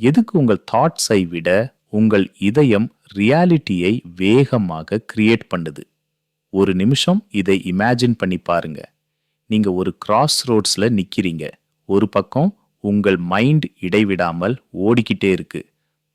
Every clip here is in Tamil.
எதுக்கு உங்கள் தாட்ஸை விட உங்கள் இதயம் ரியாலிட்டியை வேகமாக கிரியேட் பண்ணுது? ஒரு நிமிஷம் இதை இமேஜின் பண்ணி பாருங்க. நீங்க ஒரு கிராஸ் ரோட்ஸ்ல நிக்கிறீங்க. ஒரு பக்கம் உங்கள் மைண்ட் இடைவிடாமல் ஓடிக்கிட்டே இருக்கு.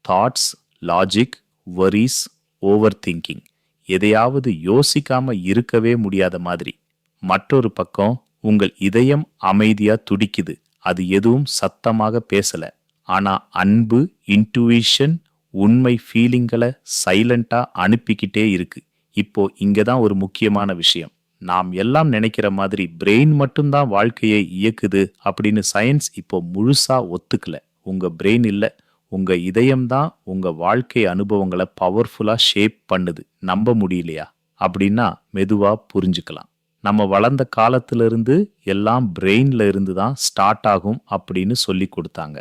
Thoughts logic worries over thinking எதையாவது யோசிக்காம இருக்கவே முடியாத மாதிரி. மற்றொரு பக்கம் உங்கள் இதயம் அமைதியா துடிக்குது. அது எதுவும் சத்தமாக பேசல. ஆனால் அன்பு இன்ட்யூஷன் உண்மை ஃபீலிங்களை சைலண்ட்டாக அனுப்பிக்கிட்டே இருக்குது இப்போ இங்கே தான் ஒரு முக்கியமான விஷயம். நாம் எல்லாம் நினைக்கிற மாதிரி பிரெயின் மட்டும்தான் வாழ்க்கையை இயக்குது அப்படின்னு சயின்ஸ் இப்போ முழுசாக ஒத்துக்கல. உங்கள் பிரெயின் இல்லை. உங்கள் இதயம்தான் உங்கள் வாழ்க்கை அனுபவங்களை பவர்ஃபுல்லாக ஷேப் பண்ணுது. நம்ப முடியலையா? அப்படின்னா மெதுவாக புரிஞ்சுக்கலாம். நம்ம வளர்ந்த காலத்திலிருந்து எல்லாம் பிரெயினில் இருந்து தான் ஸ்டார்ட் ஆகும் அப்படின்னு சொல்லி கொடுத்தாங்க.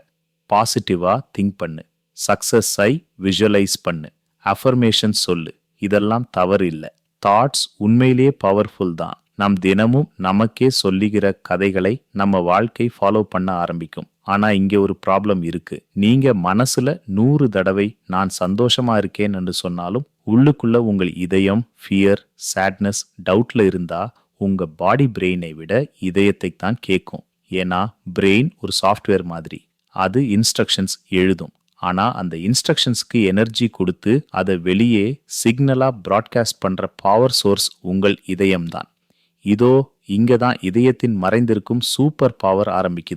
பாசிட்டிவாக திங்க் பண்ணு. சக்ஸஸை விஷுவலைஸ் பண்ணு. அஃபர்மேஷன் சொல்லு. இதெல்லாம் தவறு இல்லை. தாட்ஸ் உண்மையிலேயே பவர்ஃபுல் தான். நம் தினமும் நமக்கே சொல்லுகிற கதைகளை நம்ம வாழ்க்கை ஃபாலோ பண்ண ஆரம்பிக்கும். ஆனா இங்கே ஒரு ப்ராப்ளம் இருக்கு. நீங்க மனசுல நூறு தடவை நான் சந்தோஷமா இருக்கேன் என்று சொன்னாலும் உள்ளுக்குள்ள உங்கள் இதயம் ஃபியர் சேட்னஸ் டவுட்ல இருந்தா உங்க பாடி பிரெயினை விட இதயத்தை தான் கேட்கும் ஏன்னா பிரெயின் ஒரு சாஃப்ட்வேர் மாதிரி. அது இன்ஸ்ட்ரக்ஷன்ஸ் எழுதும். ஆனா அந்த இன்ஸ்ட்ரக்ஷன்ஸ்க்கு எனர்ஜி கொடுத்து அதை வெளியே சிக்னலா ப்ராட்காஸ்ட் பண்ற பவர் சோர்ஸ் உங்கள் இதயம்தான். இதோ இங்கே தான் இதயத்தின் மறைந்திருக்கும் சூப்பர் பவர் ஆரம்பிக்குது.